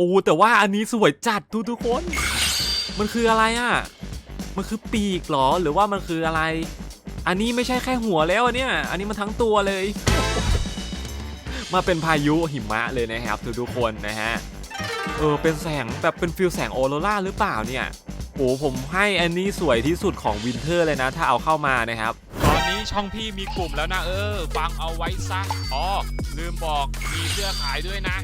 โอ้แต่ว่าอันนี้สวยจัดทุกทุกคน มันคืออะไรอะ มันคือปีกหรอหรือว่ามันคืออะไร อันนี้ไม่ใช่แค่หัวแล้วเนี่ย อันนี้มันทั้งตัวเลย มาเป็นพายุหิมะเลยนะครับทุกทุกคนนะฮะ เออเป็นแสงแบบเป็นฟิลแสงออโรราหรือเปล่าเนี่ย โอ้ผมให้อันนี้สวยที่สุดของวินเทอร์เลยนะ ถ้าเอาเข้ามานะครับตอนนี้ช่องพี่มีกลุ่มแล้วนะเออ ฟังเอาไว้ซะอ๋อลืมบอกมีเสื้อขายด้วยนะ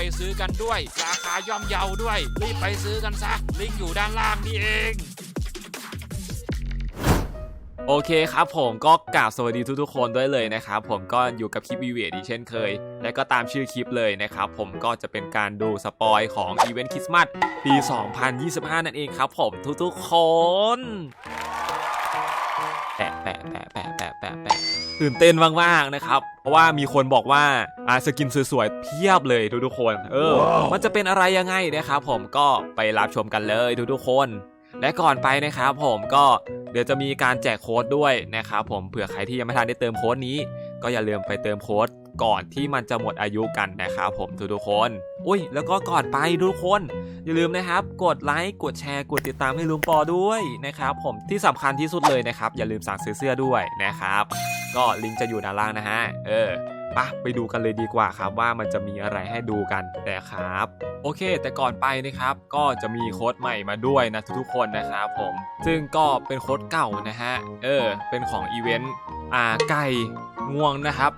ไปซื้อกันด้วย ราคาย่อมเยาด้วย รีบไปซื้อกันซะ ลิงก์อยู่ด้านล่างนี่เองโอเคครับผมก็กราบสวัสดีทุกๆคนด้วยเลยนะครับผมก็อยู่กับคลิปวีเวดีเช่นเคย และก็ตามชื่อคลิปเลยนะครับผมก็จะเป็นการดูสปอยของอีเวนต์คริสต์มาสปี 2025 นั่นเองครับผมทุกๆคน แปะแปะแปะแปะแปะแปะแปะตื่นเต้นมากๆนะครับ เพราะว่ามีคนบอกว่าอาสกินสวยๆเพียบเลยทุกๆคน เออ มันจะเป็นอะไรยังไงนะครับผมก็ไปรับชมกันเลยทุกๆคน และก่อนไปนะครับผมก็เดี๋ยวจะมีการแจกโค้ดด้วยนะครับผมเผื่อใครที่ยังไม่ทันได้เติมโค้ดนี้ ก็อย่าลืมไปเติมโค้ด ก่อนที่มันจะหมดอายุกันนะครับผมทุกๆคน อุ้ยแล้วก็ก่อนไปทุกคน อย่าลืมนะครับ กดไลค์กดแชร์กดติดตามให้ลุงปอด้วยนะครับผมที่สำคัญที่สุดเลยนะครับ อย่าลืมสั่งซื้อเสื้อด้วยนะครับ ก็ลิงก์จะอยู่ด้านล่างนะฮะเออปะไปดูกันเลยดีกว่าครับว่ามันจะมีอะไรให้ดูกันนะครับ โอเค แต่ก่อนไปนะครับ ก็จะมีโค้ดใหม่มาด้วยนะทุกคนนะครับผม ซึ่งก็เป็นโค้ดเก่านะฮะเออเป็นของอีเวนต์ อ่าไก่งวงนะครับ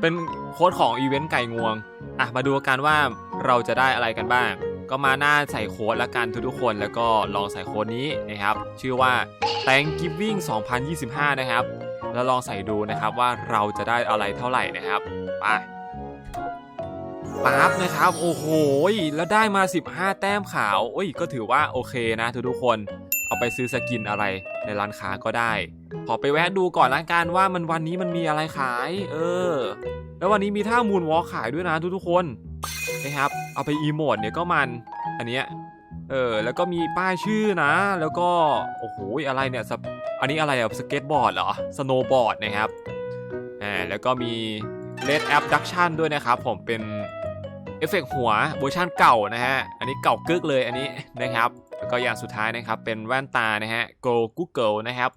เป็นโค้ดของอีเวนต์ไก่งวงอะมาดูกันว่าเราจะได้อะไรกันบ้าง ก็มาหน้าใส่โค้ดละกันทุกๆคน แล้วก็ลองใส่โค้ดนี้นะครับ ชื่อว่า Thanksgiving 2025 นะครับ แล้วลองใส่ดูนะครับว่าเราจะได้อะไรเท่าไหร่นะครับไปปั๊บนะครับ โอ้โหแล้วได้มา 15 แต้มขาวโอ้ยก็ถือว่าโอเคนะทุกๆคน เอาไปซื้อสกินอะไรในร้านค้าก็ได้ ขอไปแวะดูก่อนละกันว่ามันวันนี้มันมีอะไรขาย เออ แล้ววันนี้มีท่ามูนวอลขายด้วยนะทุกๆคนนะครับ เอาไปอีโมดเนี่ยก็มัน อันเนี้ยเออแล้วก็มีป้ายชื่อนะ แล้วก็โอ้โหอะไรเนี่ยสอันนี้อะไรอะสเก็ตบอร์ดเหรอสโนว์บอร์ดนะครับอ่าแล้วก็มี Red Abduction ด้วยนะครับ ผมเป็นเอฟเฟกต์หัวเวอร์ชันเก่านะฮะ อันนี้เก่ากึกเลยอันนี้นะครับ ก็อย่างสุดท้ายนะครับเป็นแว่นตานะฮะ Go Google นะครับ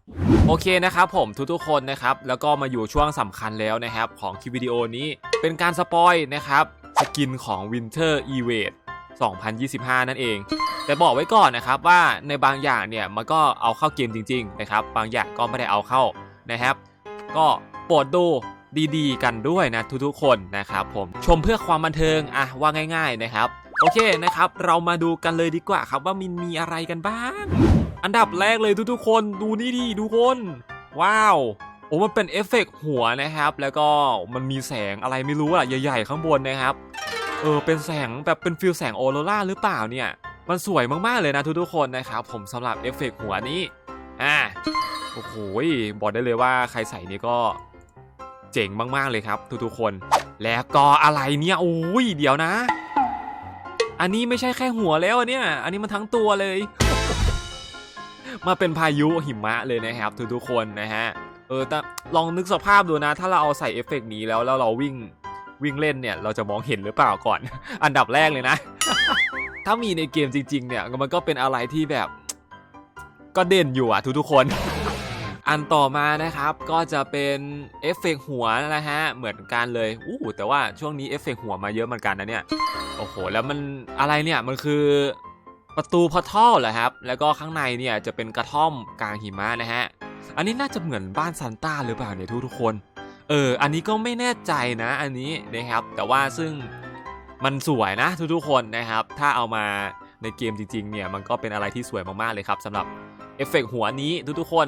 โอเคนะครับผมทุกๆคนนะครับแล้วก็มาอยู่ช่วงสำคัญแล้วนะครับของคลิปวิดีโอนี้เป็นการสปอยนะครับสกินของ Winter Evade 2025 นั่นเอง แต่บอกไว้ก่อนนะครับว่าในบางอย่างเนี่ยมันก็เอาเข้าเกมจริงๆนะครับบางอย่างก็ไม่ได้เอาเข้านะครับ ก็โปรดดูดีๆ กันด้วยนะทุกๆคนนะครับผมชมเพื่อความบันเทิงอะว่าง่าย ๆนะครับ โอเคนะครับ เรามาดูกันเลยดีกว่าครับว่ามันมีอะไรกันบ้าง อันดับแรกเลยทุกๆคนดูนี่ดิทุกคน ว้าวโอ้มันเป็นเอฟเฟกต์หัวนะครับ แล้วก็มันมีแสงอะไรไม่รู้อะใหญ่ ๆ ข้างบนนะครับเออเป็นแสงแบบเป็นฟิลแสงออโรราหรือเปล่าเนี่ย มันสวยมากๆเลยนะทุกๆคนนะครับ ผมสำหรับเอฟเฟกต์หัวนี้อ่าโอ้โหบอกได้เลยว่าใครใส่นี่ก็เจ๋งมากๆเลยครับ ทุกๆคน แล้วก็อะไรเนี่ยโอ้ยเดี๋ยวนะ อันนี้ไม่ใช่แค่หัวแล้วอะเนี่ย อันนี้มันทั้งตัวเลย มาเป็นพายุหิมะเลยนะครับทุกๆคนนะฮะ เออแต่ลองนึกสภาพดูนะ ถ้าเราเอาใส่เอฟเฟกต์นี้แล้วแล้วเราวิ่งวิ่งเล่นเนี่ย เราจะมองเห็นหรือเปล่าก่อน อันดับแรกเลยนะ ถ้ามีในเกมจริง ๆ เนี่ยมันก็เป็นอะไรที่แบบ ก็เด่นอยู่อะทุกๆคน อันต่อมานะครับก็จะเป็นเอฟเฟกต์หัวนะฮะเหมือนกันเลยอู้แต่ว่าช่วงนี้เอฟเฟกต์หัวมาเยอะเหมือนกันนะเนี่ยโอ้โหแล้วมันอะไรเนี่ยมันคือประตูพอทัลเหรอครับ แล้วก็ข้างในเนี่ยจะเป็นกระท่อมกลางหิมะนะฮะอันนี้น่าจะเหมือนบ้านซันต้าหรือเปล่าเนี่ยทุกๆคนเอออันนี้ก็ไม่แน่ใจนะอันนี้นะครับ แต่ว่าซึ่งมันสวยนะทุกๆคนนะครับ ถ้าเอามาในเกมจริงๆเนี่ยมันก็เป็นอะไรที่สวยมากๆเลยครับสำหรับเอฟเฟกต์หัวนี้ทุกๆคน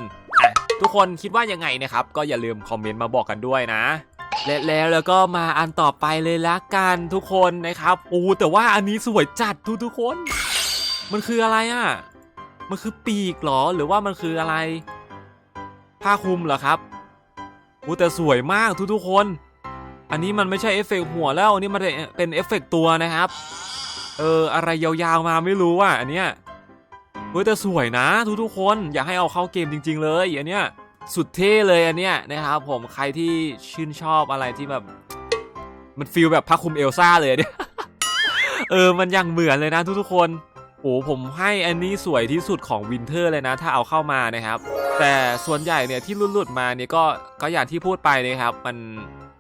ทุกคนคิดว่ายังไงนะครับ ก็อย่าลืมคอมเมนต์มาบอกกันด้วยนะและแล้วแล้วก็มาอันต่อไปเลยละกันทุกคนนะครับโอ้แต่ว่าอันนี้สวยจัดทุกๆคน มันคืออะไรอะ มันคือปีกหรอหรือว่ามันคืออะไร ผ้าคลุมเหรอครับอู้แต่สวยมากทุกๆคน อันนี้มันไม่ใช่เอฟเฟกต์หัวแล้วอันนี้มันเป็นเอฟเฟกต์ตัวนะครับ เอออะไรยาวๆมาไม่รู้อะอันเนี้ย ฮ้ยแต่สวยนะทุกๆคนอยากให้เอาเข้าเกมจริง ๆ เลยอันเนี้ยสุดเท่เลยอันเนี้ยนะครับผมใครที่ชื่นชอบอะไรที่แบบ มันฟีลแบบผ้าคลุมเอลซ่าเลยเนี่ยเออมันยังเหมือนเลยนะทุกๆคนโอ้ผมให้อันนี้สวยที่สุดของวินเทอร์เลยนะ ถ้าเอาเข้ามานะครับ แต่ส่วนใหญ่เนี่ยที่หลุดๆมาเนี่ยก็ก็อย่างที่พูดไปนะครับ มัน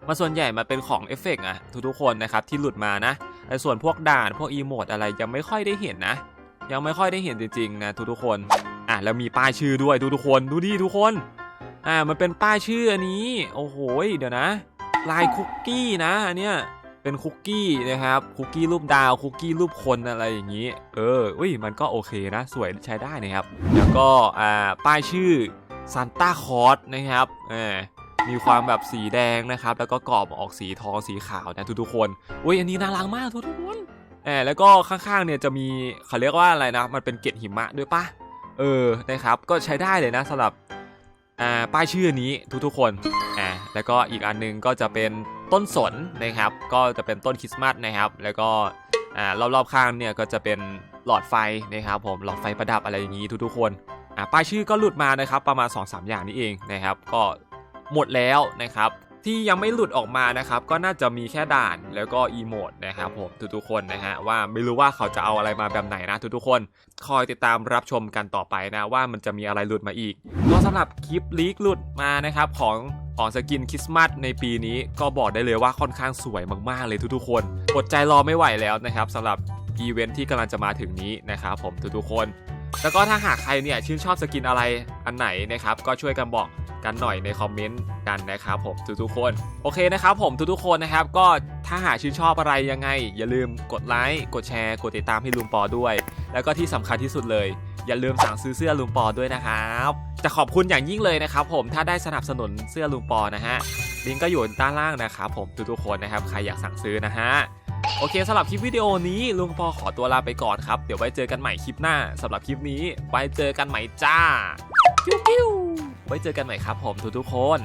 มันส่วนใหญ่มาเป็นของเอฟเฟกต์อะทุกๆคนนะครับที่หลุดมานะไอ้ส่วนพวกด่านพวกอีโมดอะไรยังไม่ค่อยได้เห็นนะ ยังไม่ค่อยได้เห็นจริงๆนะทุกๆคน อะแล้วมีป้ายชื่อด้วยทุกๆคนดูดิทุกคน อ่ามันเป็นป้ายชื่ออันนี้ โอ้โหเดี๋ยวนะ ลายคุกกี้นะอันเนี้ยเป็นคุกกี้นะครับคุกกี้รูปดาวคุกกี้รูปคนอะไรอย่างนี้ เอออุ้ยมันก็โอเคนะ สวยใช้ได้นะครับ แล้วก็อ่าป้ายชื่อซานต้าคอร์สนะครับเออมีความแบบสีแดงนะครับ แล้วก็กรอบออกสีทองสีขาวนะทุกๆคนอุ้ยอันนี้น่ารักมากทุกๆคน เออแล้วก็ข้างๆเนี่ยจะมีเขาเรียกว่าอะไรนะ มันเป็นเกล็ดหิมะด้วยปะเออนะครับก็ใช้ได้เลยนะสำหรับอ่าป้ายชื่อนี้ทุกๆคนอ่าแล้วก็อีกอันหนึงก็จะเป็นต้นสนนะครับ ก็จะเป็นต้นคริสต์มาสนะครับ แล้วก็อ่ารอบๆข้างเนี่ยก็จะเป็นหลอดไฟนะครับ ผมหลอดไฟประดับอะไรอย่างนี้ทุกๆคนอ่าป้ายชื่อก็หลุดมานะครับประมาณ 2-3 อย่างนี้เองนะครับ ก็หมดแล้วนะครับ ที่ยังไม่หลุดออกมานะครับ ก็น่าจะมีแค่ด่านแล้วก็อีโมดนะครับผมทุกๆคนนะฮะว่าไม่รู้ว่าเขาจะเอาอะไรมาแบบไหนนะทุกๆคน คอยติดตามรับชมกันต่อไปนะว่ามันจะมีอะไรหลุดมาอีกก็สำหรับคลิปลีกหลุดมานะครับของของสกินคริสต์มาสในปีนี้ก็บอกได้เลยว่าค่อนข้างสวยมากๆเลยทุกๆคนอดใจรอไม่ไหวแล้วนะครับสำหรับอีเวนท์ที่กำลังจะมาถึงนี้นะครับผมทุกๆคน แล้วก็ถ้าหากใครเนี่ยชื่นชอบสกินอะไรอันไหนนะครับก็ช่วยกันบอก กันหน่อยในคอมเมนต์กันนะครับผมทุกๆคน โอเคนะครับผมทุกๆคนนะครับก็ถ้าหากชื่นชอบอะไรยังไง อย่าลืมกดไลค์กดแชร์ กดติดตามให้ลุงปอด้วย แล้วก็ที่สำคัญที่สุดเลย อย่าลืมสั่งซื้อเสื้อลุงปอด้วยนะครับจะขอบคุณอย่างยิ่งเลยนะครับผมถ้าได้สนับสนุนเสื้อลุงปอนะฮะลิงก์ก็อยู่ด้านล่างนะครับผมทุกๆคนนะครับใครอยากสั่งซื้อนะฮะโอเคสำหรับคลิปวิดีโอนี้ลุงปอขอตัวลาไปก่อนครับ เดี๋ยวไว้เจอกันใหม่คลิปหน้าสำหรับคลิปนี้ไว้เจอกันใหม่จ้าพิ้ว ไว้เจอกันใหม่ครับผมทุกๆคน